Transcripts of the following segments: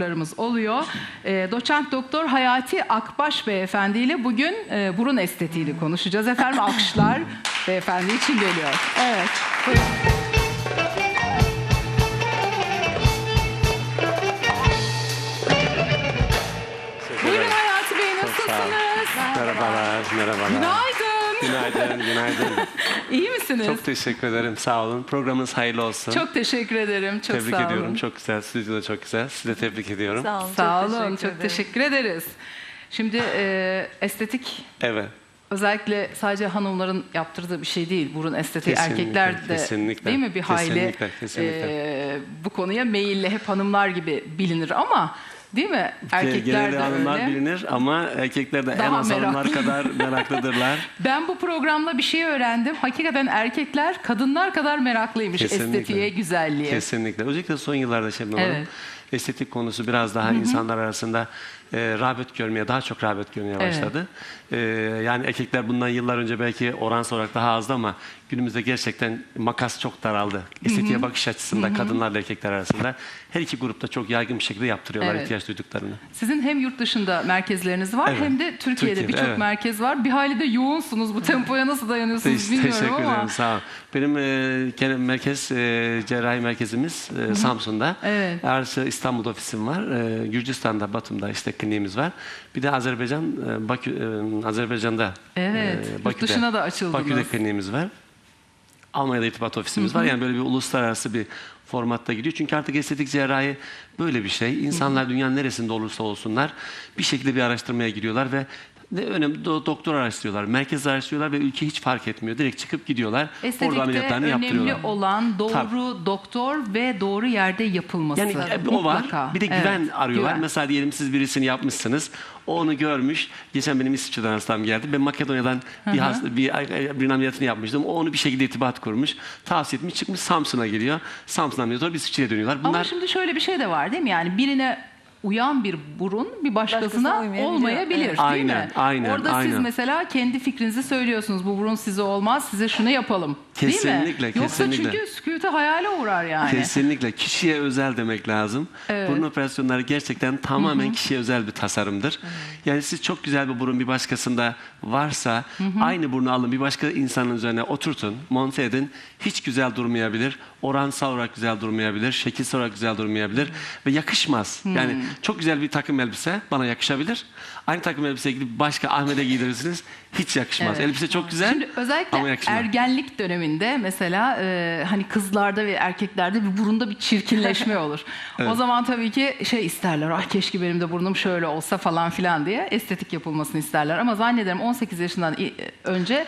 larımız oluyor. E, doçent doktor Hayati Akbaş beyefendi ile bugün e, burun estetiğini konuşacağız. Efendim alkışlar beyefendi için geliyor. Evet. Buyurun. Buyurun Hayati Bey nasılsınız? Merhabalar, merhabalar. Günaydın. Günaydın, günaydın. İyi misiniz? Çok teşekkür ederim, sağ olun. Programınız hayırlı olsun. Çok teşekkür ederim. Çok tebrik sağ ediyorum, olun. çok güzel. Stüdyo da çok güzel. Sizi de tebrik ediyorum. Sağ olun. Sağ çok olun. teşekkür Çok ederim. teşekkür ederiz. Şimdi e, estetik Evet, özellikle sadece hanımların yaptırdığı bir şey değil. Burun estetiği Kesinlikle, erkekler de kesinlikle. değil mi bir hayli Kesinlikle, kesinlikle. e, bu konuya meyilli hep hanımlar gibi bilinir ama değil mi? Erkekler Genelde de hanımlar öyle. bilinir ama erkekler de en Daha az hanımlar meraklı. kadar meraklıdırlar. Ben bu programla bir şey öğrendim. Hakikaten erkekler kadınlar kadar meraklıymış Kesinlikle. estetiğe, güzelliğe. Kesinlikle. Özellikle son yıllarda Şebnem Hanım, Evet. estetik konusu biraz daha insanlar arasında e, rağbet görmeye, daha çok rağbet görmeye Evet. başladı. E, yani erkekler bundan yıllar önce belki oransal olarak daha azdı ama günümüzde gerçekten makas çok daraldı. Estetiğe bakış açısında kadınlarla erkekler arasında her iki grupta çok yaygın bir şekilde yaptırıyorlar Evet. ihtiyaç duyduklarını. Sizin hem yurt dışında merkezleriniz var Evet. hem de Türkiye'de Türkiye'de, birçok evet. merkez var. Bir hayli de yoğunsunuz. Bu tempoya nasıl dayanıyorsunuz Te- bilmiyorum teşekkür ama. ederim, sağ ol. Benim e, merkez e, cerrahi merkezimiz e, Samsun'da. Evet. Artı İstanbul'da ofisim var. E, Gürcistan'da, Batum'da işte kliniğimiz var. Bir de Azerbaycan, e, Bakü, e, Azerbaycan'da. Evet, yurt dışına da açıldınız. Bakü'de kliniğimiz var. Almanya'da irtibat ofisimiz var. Yani böyle bir uluslararası bir formatta gidiyor. Çünkü artık estetik cerrahi böyle bir şey. İnsanlar dünyanın neresinde olursa olsunlar bir şekilde bir araştırmaya giriyorlar ve ne önemli do- doktor araştırıyorlar, merkez araştırıyorlar ve ülke hiç fark etmiyor. Direkt çıkıp gidiyorlar. Orada Estetikte ameliyatlarını önemli yaptırıyorlar. olan doğru Tabii. doktor ve doğru yerde yapılması. Yani e, o var. Mutlaka. Bir de Evet, güven arıyorlar. güven. Mesela diyelim siz birisini yapmışsınız. O onu görmüş. Geçen benim İsviçre'den hastam geldi. Ben Makedonya'dan bir, hasta, bir, bir ameliyatını yapmıştım. O onu bir şekilde irtibat kurmuş. Tavsiye etmiş. Çıkmış Samsun'a geliyor. Samsun'dan ameliyat sonra İsviçre'ye dönüyorlar. Bunlar Ama şimdi şöyle bir şey de var değil mi? Yani birine uyan bir burun bir başkasına olmayabilir Evet. değil Aynen, mi? aynen, Orada siz aynen. mesela kendi fikrinizi söylüyorsunuz. Bu burun size olmaz, size şunu yapalım. Değil mi? Kesinlikle, Yoksa kesinlikle. çünkü sükûte hayale uğrar yani. Kesinlikle kişiye özel demek lazım. Evet. Burun operasyonları gerçekten tamamen kişiye özel bir tasarımdır. Yani siz çok güzel bir burun bir başkasında varsa aynı burnu alın bir başka insanın üzerine oturtun, monte edin. Hiç güzel durmayabilir. Oransal olarak güzel durmayabilir. Şekilsel olarak güzel durmayabilir. Ve yakışmaz. Yani çok güzel bir takım elbise bana yakışabilir. Aynı takım elbise gidip başka Ahmet'e giydirirsiniz. Hiç yakışmaz. Evet. Elbise çok güzel Şimdi özellikle ama yakışmaz. ergenlik döneminde mesela e, hani kızlarda ve erkeklerde bir burunda bir çirkinleşme olur. O zaman tabii ki şey isterler. Ah keşke benim de burnum şöyle olsa falan filan diye estetik yapılmasını isterler. Ama zannederim 18 yaşından i- önce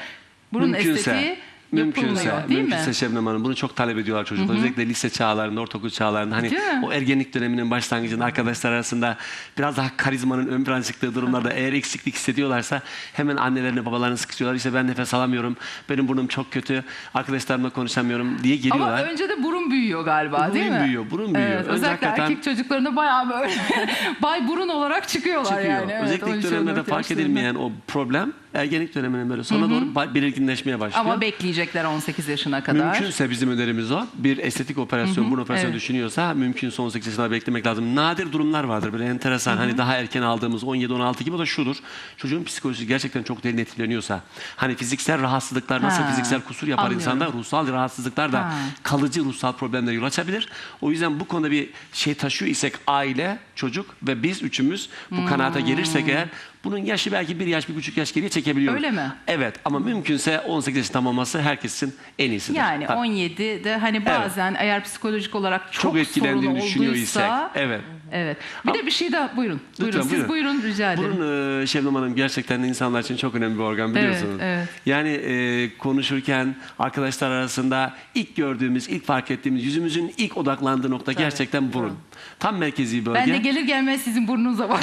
burun estetiği Mümkünse, yapılmıyor değil mümkünse mi? Şebnem Hanım bunu çok talep ediyorlar çocuklar. Özellikle lise çağlarında, ortaokul çağlarında. Hani o ergenlik döneminin başlangıcında arkadaşlar arasında biraz daha karizmanın ön plana çıktığı durumlarda eğer eksiklik hissediyorlarsa hemen annelerini babalarını sıkıştırıyorlar. İşte ben nefes alamıyorum, benim burnum çok kötü, arkadaşlarımla konuşamıyorum diye geliyorlar. Ama önce de burun büyüyor galiba Burun değil mi? büyüyor, burun büyüyor. Evet, Önce özellikle hakikaten- erkek çocuklarında bayağı böyle bay burun olarak çıkıyorlar çıkıyor. yani. Evet, Özellikle ilk 13-14 dönemde de fark edilmeyen o problem ergenlik döneminin böyle sona doğru belirginleşmeye başlıyor. Ama bekleyecekler 18 yaşına kadar. Mümkünse bizim önerimiz o. Bir estetik operasyon, burun operasyonu evet. düşünüyorsa mümkünse 18 yaşına beklemek lazım. Nadir durumlar vardır böyle enteresan. Hani daha erken aldığımız 17-16 gibi o da şudur. Çocuğun psikolojisi gerçekten çok derin etkileniyorsa. Hani fiziksel rahatsızlıklar nasıl Ha, fiziksel kusur yapar anlıyorum. insanda ruhsal rahatsızlıklar da Ha. kalıcı ruhsal problemlere yol açabilir. O yüzden bu konuda bir şey taşıyor isek aile, çocuk ve biz üçümüz bu kanaata gelirsek eğer bunun yaşı belki bir yaş, bir buçuk yaş geriye çekebiliyoruz. Öyle mi? Evet ama mümkünse 18 yaşında tamamlaması herkes için en iyisidir. Yani Tabii. 17'de hani bazen eğer psikolojik olarak çok, çok etkilendiğini sorunu düşünüyor isek. Evet. Evet. Bir de bir şey daha buyurun. Buyurun. Lütfen, Siz buyurun rica ederim. Burun e, Şebnem Hanım gerçekten insanlar için çok önemli bir organ biliyorsunuz. evet. Yani e, konuşurken arkadaşlar arasında ilk gördüğümüz, ilk fark ettiğimiz yüzümüzün ilk odaklandığı nokta gerçekten burun. Tam merkezi bölge. Ben de gelir gelmez sizin burnunuza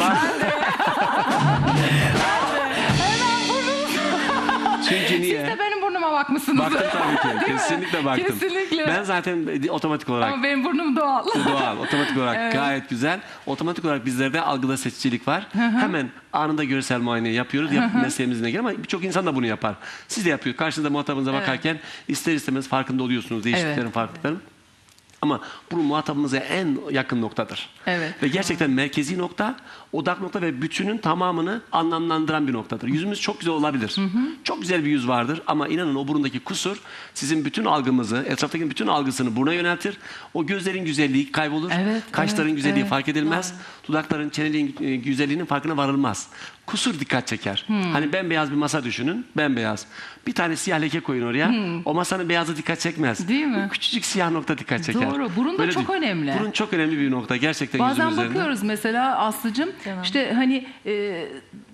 Çünkü niye? Siz de benim burnuma bakmışsınız. Baktım tabii ki. Değil mi? Kesinlikle baktım. Kesinlikle. Ben zaten otomatik olarak Ama benim burnum doğal. doğal, otomatik olarak Evet. gayet güzel. Otomatik olarak bizlerde algıda seçicilik var. Hemen anında görsel muayene yapıyoruz. Yap, mesleğimizin gereği ama birçok insan da bunu yapar. Siz de yapıyor. Karşınızda muhatabınıza bakarken ister istemez farkında oluyorsunuz değişikliklerin, Evet. farklılıkların. Ama burun muhatabımıza en yakın noktadır. Evet. Ve gerçekten merkezi nokta, odak nokta ve bütünün tamamını anlamlandıran bir noktadır. Yüzümüz çok güzel olabilir. Çok güzel bir yüz vardır ama inanın o burundaki kusur sizin bütün algımızı, etraftaki bütün algısını buruna yöneltir. O gözlerin güzelliği kaybolur. Evet, Kaşların evet, güzelliği evet. fark edilmez. Dudakların, çeneliğin e, güzelliğinin farkına varılmaz. Kusur dikkat çeker. Hmm. Hani bembeyaz bir masa düşünün. Bembeyaz. Bir tane siyah leke koyun oraya. O masanın beyazı dikkat çekmez. Hmm. Değil mi? O küçücük siyah nokta dikkat çeker. Doğru. Burun da çok değil. önemli. Burun çok önemli bir nokta. Gerçekten Bazen bakıyoruz mesela Aslı'cım Canım. işte hani e,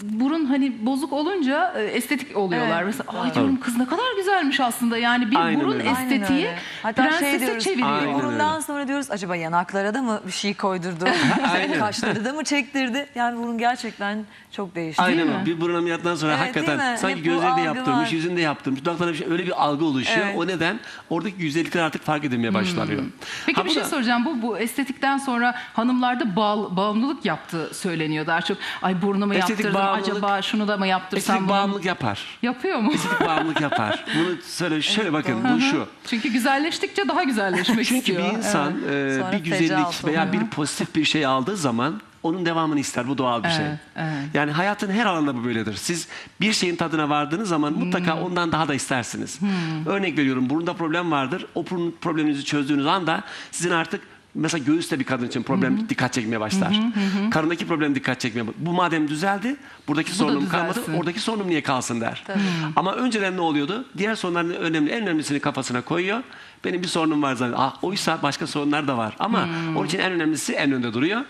burun hani bozuk olunca e, estetik oluyorlar. Evet, Mesela ay diyorum kız ne kadar güzelmiş aslında yani bir Aynen burun öyle. Estetiği. Hatta şey prensese diyoruz, çeviriyor. Aynen burundan öyle. sonra diyoruz acaba yanaklara da mı bir şey koydurdu? Kaşları da mı çektirdi? Yani burun gerçekten çok değişti. Aynen Değil o. mi? Bir burun ameliyatından sonra Evet, hakikaten mi? sanki Hep bu gözleri de algı yaptırmış, var. yüzünde yaptırmış. Dudaklarında bir şey, öyle bir algı oluşuyor. Evet. O neden oradaki güzellikler artık fark edilmeye başlanıyor. Hmm. Peki Ha, bir bu şey da- soracağım. Bu bu estetikten sonra hanımlarda bağ- bağımlılık yaptığı söyleniyor daha çok. Ay burnumu Estetik yaptırdım bağımlılık- acaba şunu da mı yaptırsam? Estetik bunu bağımlılık yapar. Yapıyor mu? Estetik bağımlılık yapar. Bunu söyle şöyle bakın bu şu. Çünkü güzelleştikçe daha güzelleşmek Çünkü istiyor. bir insan e, Sonra bir güzellik veya bir pozitif bir şey aldığı zaman onun devamını ister. Bu doğal bir şey. Evet, evet. Yani hayatın her alanında bu böyledir. Siz bir şeyin tadına vardığınız zaman mutlaka Hmm. ondan daha da istersiniz. Örnek veriyorum burunda problem vardır. O burun probleminizi çözdüğünüz anda sizin artık Mesela göğüste bir kadın için problem dikkat çekmeye başlar. Karındaki problem dikkat çekmeye Bu madem düzeldi, buradaki da sorunum kalmadı, oradaki sorunum niye kalsın der. Ama önceden ne oluyordu? Diğer sorunların önemli, en önemlisini kafasına koyuyor. Benim bir sorunum var zaten. Ah, oysa başka sorunlar da var. Ama onun için en önemlisi en önde duruyor.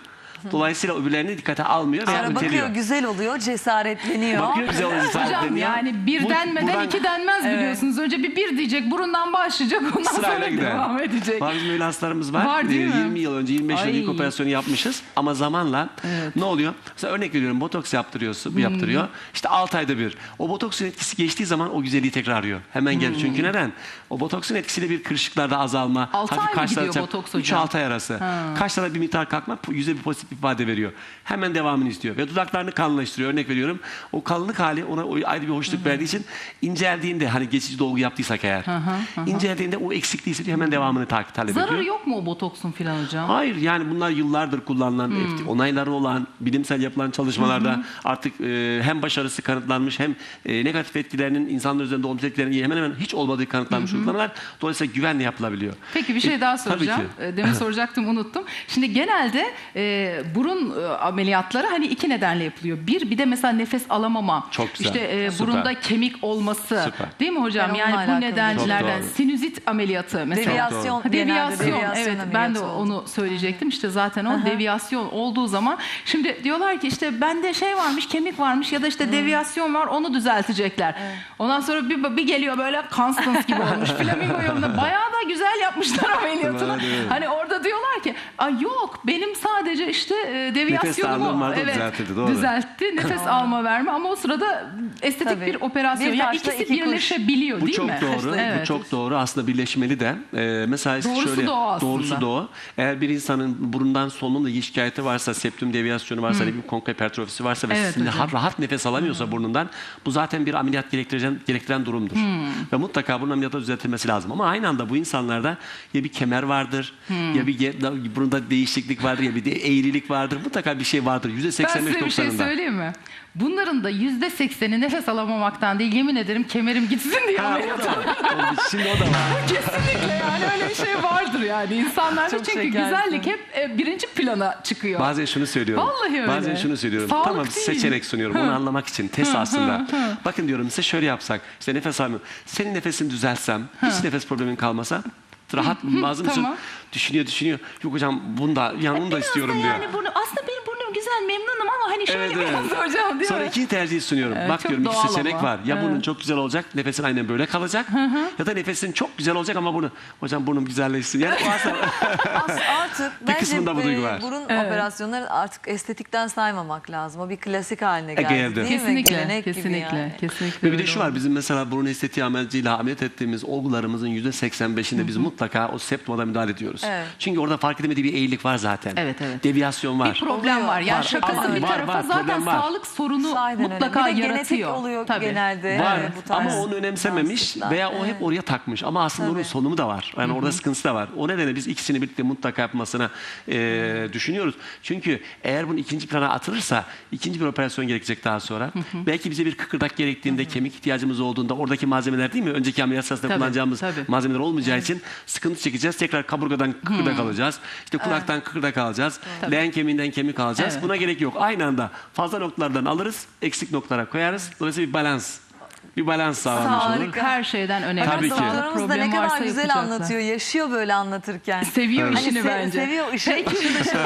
Dolayısıyla öbürlerini dikkate almıyor veya Sonra bakıyor öteliyor. güzel oluyor, cesaretleniyor. Bakıyor güzel olacak. Hocam sahipleniyor. yani bir Bu- denmeden buradan iki denmez biliyorsunuz. Önce bir bir diyecek, burundan başlayacak, ondan Sırayla sonra gider. devam edecek. Var bizim öyle hastalarımız var. Var değil Ee, mi? 20 yıl önce, 25 yıl önce ilk Ay. operasyonu yapmışız. Ama zamanla ne oluyor? Mesela örnek veriyorum botoks yaptırıyorsun, Hmm. yaptırıyor. İşte 6 ayda bir. O botoksun etkisi geçtiği zaman o güzelliği tekrar arıyor. Hemen gelir. Çünkü neden? O botoksun etkisiyle bir kırışıklarda azalma. Hmm. Altı ay mı gidiyor botoks Üç, hocam? altı ay arası. Kaşlara bir miktar kalkma yüze bir pozitif ifade veriyor. Hemen devamını istiyor. Ve dudaklarını kalınlaştırıyor. Örnek veriyorum. O kalınlık hali ona o ayrı bir hoşluk verdiği için inceldiğinde hani geçici dolgu yaptıysak eğer. inceldiğinde o eksikliği hissediyor. Hemen devamını takip talep ediyor. Zararı yok mu o botoksun filan hocam? Hayır yani bunlar yıllardır kullanılan, Hmm. onayları olan, bilimsel yapılan çalışmalarda artık e, hem başarısı kanıtlanmış hem e, negatif etkilerinin insanlar üzerinde olumsuz etkilerinin hemen hemen hiç olmadığı kanıtlanmış uygulamalar. Dolayısıyla güvenle yapılabiliyor. Peki bir şey E, daha soracağım. Ee, Demin soracaktım unuttum. Şimdi genelde e, burun e, ameliyatları hani iki nedenle yapılıyor. Bir bir de mesela nefes alamama. Çok güzel. İşte e, Süper. burunda kemik olması. Süper. Değil mi hocam? Ben yani bu nedenlerden doğru. sinüzit ameliyatı mesela. Deviyasyon, Ha, deviyasyon, deviyasyon evet ben de oldu. onu söyleyecektim işte zaten o deviyasyon olduğu zaman şimdi diyorlar ki işte bende şey varmış kemik varmış ya da işte deviyasyon var onu düzeltecekler. Ondan sonra bir, bir geliyor böyle Constance gibi olmuş flamingo yolunda bayağı da güzel yapmışlar ameliyatını. Evet, evet. Hani orada diyorlar ki Ay yok benim sadece işte e, deviyasyonumu vardı, o düzeltildi, doğru. düzeltti nefes alma verme ama o sırada estetik Tabii. bir operasyon. Bir yani taşla ikisi iki kuş. birleşebiliyor Bu değil çok mi? doğru. Evet. Bu çok doğru. Aslında birleşmeli de. Ee, mesela Doğrusu şöyle da o aslında. doğrusu da o. Eğer bir insanın burundan solunumla ilgili şikayeti varsa, septum deviyasyonu varsa, bir konka hipertrofisi varsa ve Hmm. Evet hocam. Hmm. rahat nefes alamıyorsa burnundan bu zaten bir ameliyat gerektiren gerektiren durumdur. Hmm. Ve mutlaka bunun ameliyatla düzeltilmesi lazım. Ama aynı anda bu insanlarda ya bir kemer vardır, Hmm. ya bir ge- burunda değişiklik vardır, ya bir de eğrilik vardır. Mutlaka bir şey vardır. Ben size bir şey %85-90'ında. söyleyeyim mi? Bunların da yüzde sekseni nefes alamamaktan değil yemin ederim kemerim gitsin diye Ha, o ameliyat da var. O- Şimdi o da var. Kesinlikle yani öyle bir şey vardır yani insanlarda Çok çünkü şekersin. güzellik hep e, birinci plana çıkıyor. Bazen şunu söylüyorum. Vallahi öyle. Bazen şunu söylüyorum. Sağlık tamam değil. seçenek sunuyorum. Onu anlamak için test aslında. Bakın diyorum size şöyle yapsak. İşte nefes alma. Senin nefesini düzeltsem, hiç nefes problemin kalmasa rahat lazım mısın? tamam. Düşünüyor düşünüyor. Yok hocam bunda yani onu da istiyorum diyor. yani burnu, aslında benim burnum memnunum ama hani şöyle Evet, biraz evet. hocam diyor. Sonra ikinci tercihi sunuyorum. Evet, Bak çok diyorum iki doğal seçenek ama. var. Ya Evet. burnun çok güzel olacak, nefesin aynen böyle kalacak. ya da nefesin çok güzel olacak ama bunu hocam burnum güzelleşsin. Yani o aslında As- artık Bir bence kısmında bu e, duygu var. burun operasyonları artık estetikten saymamak lazım. O bir klasik haline geldi geldi. değil mi? Kesinlikle, Gelenek gibi kesinlikle, yani. kesinlikle. Ve bir de öyle şu oldu. var bizim mesela burun estetiği ameliyatıyla ameliyat ettiğimiz olgularımızın %85'inde biz mutlaka o septumada müdahale ediyoruz. Evet. Çünkü orada fark edemediği bir eğrilik var zaten. Evet, evet. Deviyasyon var. Bir problem Oluyor. var. Yani Var, şakası Ama bir var, tarafa var, zaten problem var. sağlık sorunu Sahiden öyle. mutlaka Bir de genetik yaratıyor. oluyor Tabii. genelde. Var Evet, bu tarz ama onu önemsememiş rahatsızlıklar. veya o hep oraya takmış. Ama aslında onun Tabii. sonu da var. Yani orada sıkıntısı da var. O nedenle biz ikisini birlikte mutlaka yapmasına e, düşünüyoruz. Çünkü eğer bunu ikinci plana atılırsa ikinci bir operasyon gerekecek daha sonra. Belki bize bir kıkırdak gerektiğinde, kemik ihtiyacımız olduğunda oradaki malzemeler değil mi? Önceki ameliyat sırasında Tabii, kullanacağımız tabii. malzemeler olmayacağı için sıkıntı çekeceğiz. Tekrar kaburgadan kıkırdak alacağız. İşte kulaktan kıkırdak alacağız. Leğen kemiğinden kemik alacağız. Buna gerek yok. Aynı anda fazla noktalardan alırız, eksik noktalara koyarız. Dolayısıyla bir balans. Bir balans sağlanmış olur. Sağlık her şeyden önemli. Tabii ki. Doktorumuz da ne kadar güzel yapacaklar. anlatıyor. Yaşıyor böyle anlatırken. Seviyor Hani işini se- bence. Seviyor ışıl ışıl.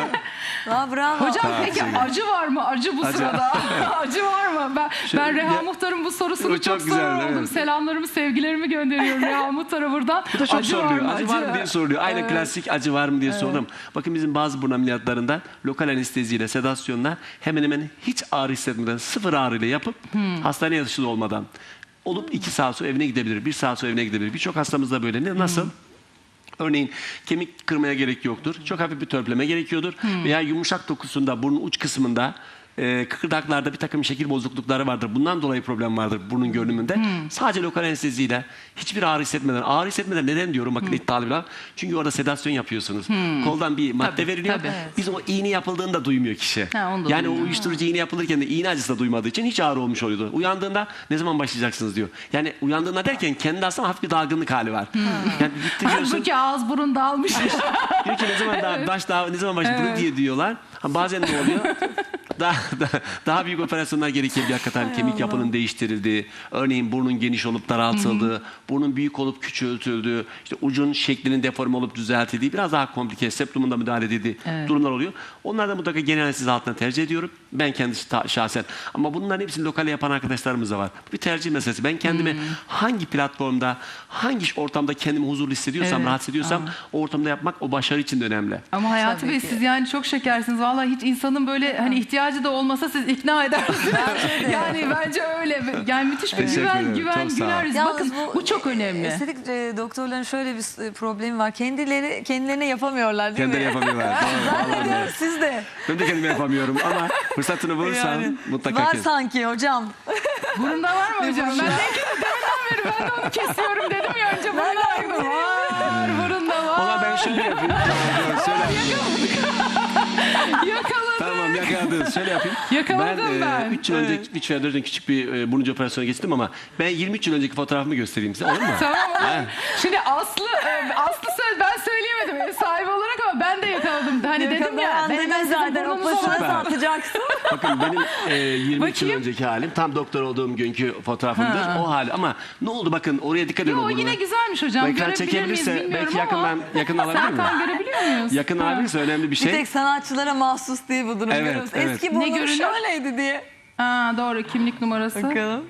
Aa, bravo. Hocam Tamam, peki sevgili. acı var mı? Acı bu Acı. sırada. acı var mı? Ben, ben Reha ya- Muhtar'ın bu sorusunu çok, çok güzel, soran oldum. evet. Selamlarımı, sevgilerimi gönderiyorum Reha Muhtar'a buradan. Bu da çok acı var soruluyor. mı? Acı var mı diye soruluyor. Aynı klasik acı var mı diye sordum. Bakın bizim bazı burun ameliyatlarında lokal anesteziyle, sedasyonla hemen hemen hiç ağrı hissetmeden, sıfır ağrıyla yapıp hastaneye yatışı olmadan olup iki saat sonra evine gidebilir, bir saat sonra evine gidebilir. Birçok hastamızda böyle. Ne, nasıl? Örneğin kemik kırmaya gerek yoktur. Çok hafif bir törpleme gerekiyordur. Veya yumuşak dokusunda, burnun uç kısmında e, kıkırdaklarda bir takım şekil bozuklukları vardır. Bundan dolayı problem vardır burnun görünümünde. Sadece lokal anesteziyle hiçbir ağrı hissetmeden. Ağrı hissetmeden neden diyorum bakın iddialı bir. Çünkü orada sedasyon yapıyorsunuz. Koldan bir madde Tabii, veriliyor. tabii. Biz o iğne yapıldığını da duymuyor kişi. Ha, onu da yani o duymuyor. uyuşturucu iğne yapılırken de iğne acısı da duymadığı için hiç ağrı olmuş oluyordu. Uyandığında ne zaman başlayacaksınız diyor. Yani uyandığında derken kendi aslında hafif bir dalgınlık hali var. Yani gitti diyorsun. Halbuki ağız burun dağılmış. Diyor ki ne zaman daha baş daha ne zaman baş bunu diye diyorlar. Ha, bazen ne oluyor? daha, daha, daha büyük operasyonlar gerekebiliyor hakikaten kemik yapının değiştirildiği, örneğin burnun geniş olup daraltıldığı, burnun büyük olup küçültüldüğü, işte ucun şeklinin deforme olup düzeltildiği, biraz daha komplike, septumunda müdahale edildiği durumlar oluyor. Onlar da mutlaka genel anestezi altına tercih ediyorum. Ben kendi ta- şahsen. Ama bunların hepsini lokale yapan arkadaşlarımız da var. Bir tercih meselesi. Ben kendimi hangi platformda, hangi ortamda kendimi huzurlu hissediyorsam, Evet, rahat hissediyorsam o ortamda yapmak o başarı için de önemli. Ama Hayati Tabii Bey ki. siz yani çok şekersiniz. Vallahi hiç insanın böyle hani ihtiyacı da olmasa siz ikna edersiniz. yani bence öyle. Yani müthiş bir Teşekkür güven, ederim. güven, Çok sağ güler yüz. Yalnız Bakın bu, çok önemli. Estetik e, doktorların şöyle bir e, problemi var. Kendileri kendilerine yapamıyorlar değil Kendileri mi? yapamıyorlar. Doğru, vallahi siz de. Ben de kendime yapamıyorum ama fırsatını bulursam Yani, mutlaka var kes. sanki hocam. Burunda var mı hocam? burunda? Ben de deminden beri ben de onu kesiyorum dedim ya önce. Burunda var, burunda var. Ona ben şöyle yapayım. Tamam, şöyle yapayım. Yakaladım. Tamam yakaladınız. Şöyle yapayım. Yakaladım ben. 3 yıl önce, 3 veya 4 yıl küçük bir e, buruncu operasyona geçtim ama ben 23 yıl önceki fotoğrafımı göstereyim size. Olur mu? Tamam olur. Şimdi Aslı, e, Aslı söz ben söyleyemedim ev sahibi olarak ama ben de yakaladım. Hani dedim ya. Benim sizin zaten o bak- Süper. satacaksın. Bakın benim e, 23 yıl Bakayım. önceki halim tam doktor olduğum günkü fotoğrafımdır. Ha. O hali ama ne oldu bakın oraya dikkat edin. Yo o yine güzelmiş hocam. Bu ekran Görebilir miyiz çekebilirse bilmiyorum belki yakından ama. yakın alabilir mi? Serkan görebiliyor muyuz? Yakın alabilirse önemli bir Bir şey. tek sanatçılara mahsus değil bu durum. Evet, görüyor musun? evet. Eski Ne burnum görünür? şöyleydi diye. Ha, doğru kimlik numarası. Bakalım.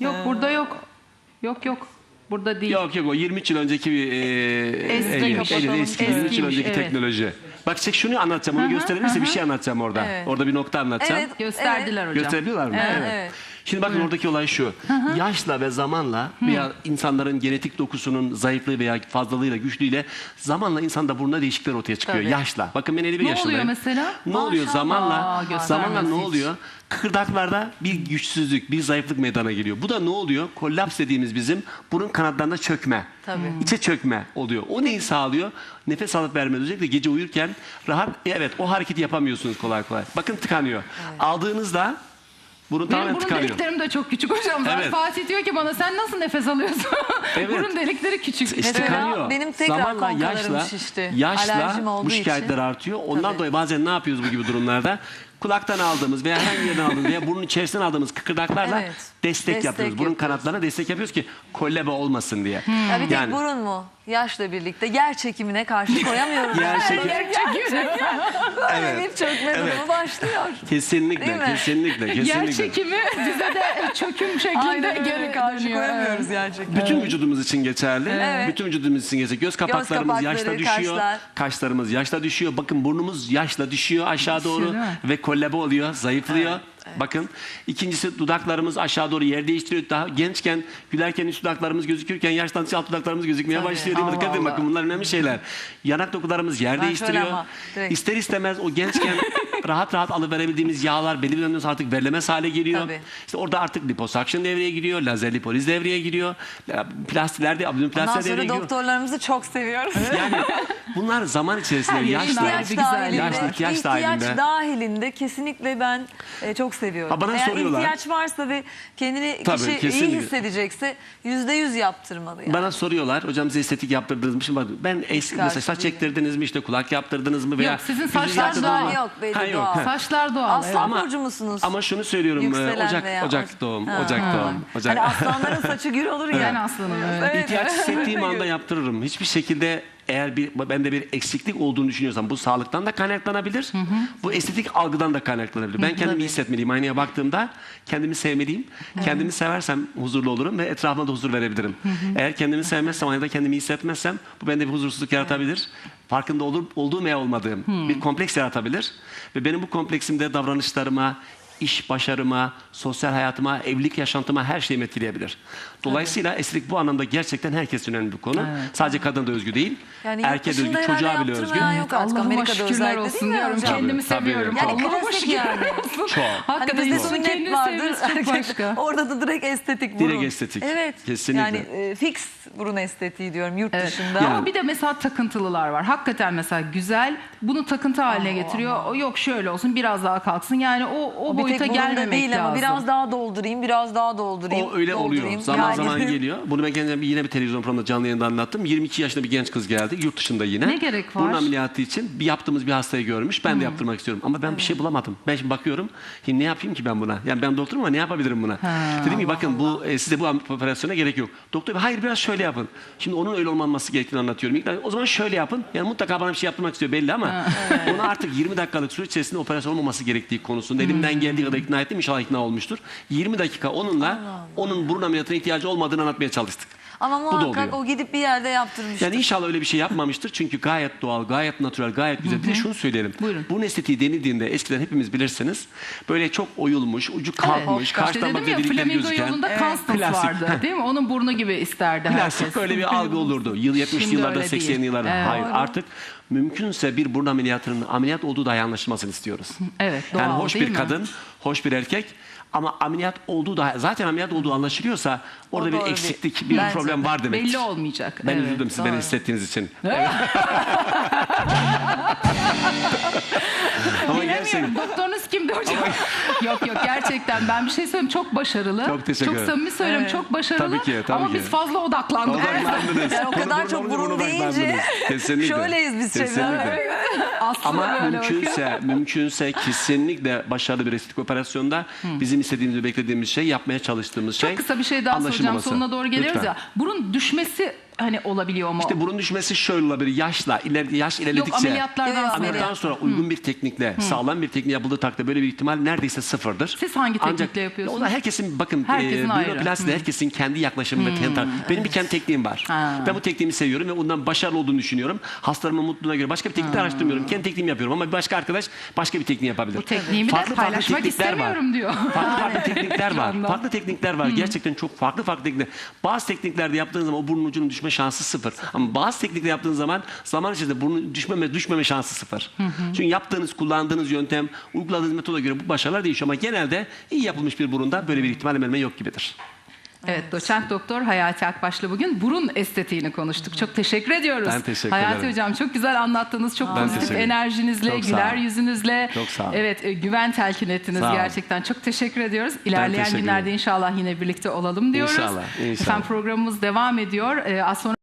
Yok burada yok. Yok yok. Burada değil. Yok yok o 23 yıl önceki bir e, Eski, el- kapatalım. el- eski 23 yıl Eskiymiş, önceki evet. teknoloji. Bak çek şunu anlatacağım onu gösterebilirse bir şey anlatacağım orada. Orada bir nokta anlatacağım. Evet. Gösterdiler hocam. Gösterebiliyorlar mı? Evet. Evet. Şimdi bakın oradaki olay şu. Yaşla ve zamanla veya insanların genetik dokusunun zayıflığı veya fazlalığıyla, güçlüğüyle zamanla insanda burnuna değişiklikler ortaya çıkıyor. Tabii. Yaşla. Bakın ben 51 Ne yaşındayım. oluyor mesela? Ne oluyor Maşallah. zamanla? Göstermez Zamanla ne hiç. oluyor? Kıkırdaklarda bir güçsüzlük, bir zayıflık meydana geliyor. Bu da ne oluyor? Kollaps dediğimiz bizim burun kanatlarında çökme. Tabii. İçe çökme oluyor. O neyi sağlıyor? Nefes alıp verme. Özellikle gece uyurken rahat, evet o hareketi yapamıyorsunuz kolay kolay. Bakın tıkanıyor. Aldığınızda burun Benim tamamen burun tıkanıyor. deliklerim de çok küçük hocam. Evet. Fatih diyor ki bana sen nasıl nefes alıyorsun? Evet. burun delikleri küçük. İşte Mesela tıkanıyor. benim tekrar Zamanla yaşla, şişti. yaşla Alerjim olduğu bu şikayetler için. artıyor. Ondan Tabii. dolayı bazen ne yapıyoruz bu gibi durumlarda? Kulaktan aldığımız veya herhangi bir yerden aldığımız veya burnun içerisinden aldığımız kıkırdaklarla Evet. destek, Destek yapıyoruz. Burun yapıyoruz. kanatlarına destek yapıyoruz ki kollebe olmasın diye. Ya bir tek Yani- burun mu? Yaşla birlikte yer çekimine karşı koyamıyoruz. Yer çekimi- Yer çekimi. Böyle Evet. bir çökme Evet. durumu başlıyor. Kesinlikle, mi? kesinlikle, Yer kesinlikle. çekimi bize de çöküm şeklinde Aynen öyle geri karşı dönüyor. koyamıyoruz yer çekimi. Bütün vücudumuz için geçerli. Evet. Bütün vücudumuz için geçerli. Göz kapaklarımız kapakları, yaşla düşüyor. kaşlar. Kaşlarımız yaşla düşüyor. Bakın burnumuz yaşla düşüyor aşağı doğru değil mi? ve kollebe oluyor, zayıflıyor. Bakın. İkincisi dudaklarımız aşağı doğru yer değiştiriyor. Daha gençken gülerken üst dudaklarımız gözükürken yaşlandıkça alt dudaklarımız gözükmeye Tabii. başlıyor. Değil mi? Allah Dikkat edin Allah. bakın bunlar önemli şeyler. Yanak dokularımız yer Ben değiştiriyor. ama İster istemez o gençken rahat rahat alıverebildiğimiz yağlar belli bir dönemden sonra artık verilemez hale geliyor. Tabii. İşte orada artık liposuction devreye giriyor. Lazer lipoliz devreye giriyor. Plastiler de Ondan abdominoplasti devreye sonra giriyor. doktorlarımızı çok seviyoruz. Yani bunlar zaman içerisinde Her yaşla, İhtiyaç dahilinde, Yaşlı, ihtiyaç dahilinde. dahilinde kesinlikle ben e, çok seviyorum. Ha, bana Eğer soruyorlar. ihtiyaç varsa ve kendini Tabii, kişi iyi kesinlikle. hissedecekse yüzde yüz yaptırmalı. Yani. Bana soruyorlar hocam size estetik yaptırdınız mı? Şimdi bak, ben eski mesela saç çektirdiniz mi işte kulak yaptırdınız mı veya Yok, sizin saçlar mı? Yok, Ha, yok, doğal. ha. Saçlar doğal. Aslan evet. Burcu musunuz? Ama şunu söylüyorum e, Yükselen Ocak veya- Ocak doğum, Ha. Ocak doğum. Ocak. Hani aslanların saçı gür olur ya. Ben aslanım. Evet. İhtiyaç hissettiğim anda yaptırırım. Hiçbir şekilde eğer bir bende bir eksiklik olduğunu düşünüyorsam bu sağlıktan da kaynaklanabilir. Bu estetik algıdan da kaynaklanabilir. Ben kendimi iyi hissetmeliyim. Aynaya baktığımda kendimi sevmeliyim. Kendimi seversem huzurlu olurum ve etrafıma da huzur verebilirim. Eğer kendimi sevmezsem, aynada kendimi iyi hissetmezsem bu bende bir huzursuzluk yaratabilir. Farkında olur, olduğum veya olmadığım bir kompleks yaratabilir. Ve benim bu kompleksimde davranışlarıma, iş başarıma, sosyal hayatıma, evlilik yaşantıma her şeyimi etkileyebilir. Dolayısıyla estetik bu anlamda gerçekten herkes önemli bir konu. Sadece kadına da özgü değil. Yani erkeğe de özgü, çocuğa bile özgü. yok artık. Allah'ıma Amerika'da şükürler olsun diyorum. hocam? Kendimi Tabii, seviyorum. tabii. Yani Allah'ıma klasik şükürler yani. olsun. Çok. Hakikaten Hani bizde sünnet vardır. başka. Orada da direkt estetik burun. Direkt estetik. Evet. Kesinlikle. Yani e, fix burun estetiği diyorum yurt Evet. dışında. Ama bir de mesela takıntılılar var. Hakikaten mesela güzel bunu takıntı haline getiriyor. Yok şöyle olsun biraz daha kalksın. Yani o o, O bir boyuta burunda gelmemek değil lazım. ama biraz daha doldurayım, biraz daha doldurayım. O öyle oluyor. doldurayım. Zaman Yani- zaman geliyor. Bunu ben kendime bir- yine bir televizyon programında canlı yayında anlattım. 22 yaşında bir genç kız geldi. Yurt dışında yine. Ne gerek var? Burun ameliyatı için bir yaptığımız bir hastayı görmüş. Ben de yaptırmak istiyorum. Ama ben bir şey bulamadım. Ben şimdi bakıyorum. Şimdi ne yapayım ki ben buna? Yani ben doktorum ama ne yapabilirim buna? Dedim ki bakın bu e, size bu operasyona gerek yok. Doktor bey, hayır biraz şöyle yapın. Şimdi onun öyle olmaması gerektiğini anlatıyorum. İlk, o zaman şöyle yapın. Yani mutlaka bana bir şey yaptırmak istiyor belli ama onu artık 20 dakikalık süre içerisinde operasyon olmaması gerektiği konusunda elimden geldiği kadar ikna ettim. İnşallah ikna olmuştur. 20 dakika onunla onun burun ameliyatına ihtiyacı olmadığını anlatmaya çalıştık. Ama Bu da muhakkak oluyor. o gidip bir yerde yaptırmıştır. Yani inşallah öyle bir şey yapmamıştır. Çünkü gayet doğal, gayet natural, gayet güzel. Bir de şunu söyleyelim. Buyurun. Burun estetiği denildiğinde eskiden hepimiz bilirsiniz. Böyle çok oyulmuş, ucu kalkmış, işte karşıdan dedim bakınca ya delikler Flamingo gözüken. yolunda Constance Klasik. vardı değil mi? Onun burnu gibi isterdi Klasik herkes. böyle bir algı olurdu. Yıl 70'li Şimdi yıllarda, öyle değil. 80'li yıllarda. Evet. Hayır Doğru. artık mümkünse bir burun ameliyatının ameliyat olduğu dahi anlaşılmasını istiyoruz. Evet, yani doğal hoş değil bir mi? kadın, hoş bir erkek ama ameliyat olduğu da zaten ameliyat olduğu anlaşılıyorsa orada bir doğru eksiklik, bir Bence problem de. var demektir. Belli olmayacak. Ben evet. üzüldüm siz beni doğru. hissettiğiniz için. Bilemiyorum. Doktorunuz kimdi hocam? yok yok gerçekten ben bir şey söyleyeyim çok başarılı. Çok teşekkür Çok ederim. samimi söylüyorum Evet. çok başarılı. Tabii ki, tabii Ama ki. biz fazla odaklandık. Odaklandınız. Yani o Konu kadar burun çok olunca burun buna deyince odaklandınız. Kesinlikle. şöyleyiz biz Kesinlikle. şeyler. Aslında Ama böyle mümkünse, mümkünse kesinlikle başarılı bir estetik operasyonda bizim istediğimiz ve beklediğimiz şey, yapmaya çalıştığımız şey Çok kısa bir şey daha soracağım. anlaşılmaması. Sonuna doğru geliyoruz Lütfen. ya. Burun düşmesi hani olabiliyor mu? İşte burun düşmesi şöyle olabilir. Yaşla, ileri, yaş ilerledikçe. Yok ameliyatlardan sonra. Ameliyattan sonra uygun bir teknikle, sağlam bir teknik yapıldığı takdirde böyle bir ihtimal neredeyse sıfırdır. Siz hangi Ancak- teknikle yapıyorsunuz? O da herkesin bakın Herkesin e, ayrı. biyoplaside herkesin kendi yaklaşımı ve tar- Benim bir kendi tekniğim var. Ha. Ben bu tekniğimi seviyorum ve ondan başarılı olduğunu düşünüyorum. Hastalarımın mutluluğuna göre başka bir teknik de araştırmıyorum. Kendi tekniğimi yapıyorum ama bir başka arkadaş başka bir tekniği yapabilir. Bu tekniğimi de Farklı farklı paylaşmak var. istemiyorum diyor. Farklı farklı teknikler var. Farklı teknikler var. Gerçekten çok farklı farklı teknikler. Bazı tekniklerde yaptığın zaman o burnun ucunun düşme şansı sıfır. Ama bazı teknikler yaptığın zaman zaman içerisinde burnun düşmeme düşmeme şansı sıfır. Çünkü yaptığınız, kullandığınız yöntem, uyguladığınız metoda göre bu başarılar değişiyor ama genelde iyi yapılmış bir burunda böyle bir ihtimal hemen yok gibidir. Evet, doçent doktor Hayati Akbaş'la bugün burun estetiğini konuştuk. Çok teşekkür ediyoruz. Ben teşekkür Hayati ederim. hocam çok güzel anlattınız. Çok Ben pozitif enerjinizle, Çok güler yüzünüzle. Çok sağ olun. Evet, e, güven telkin ettiniz Sağ olun. gerçekten. Çok teşekkür ediyoruz. İlerleyen teşekkür günlerde ederim. inşallah yine birlikte olalım diyoruz. İnşallah, inşallah. Efendim programımız devam ediyor. Ee, az sonra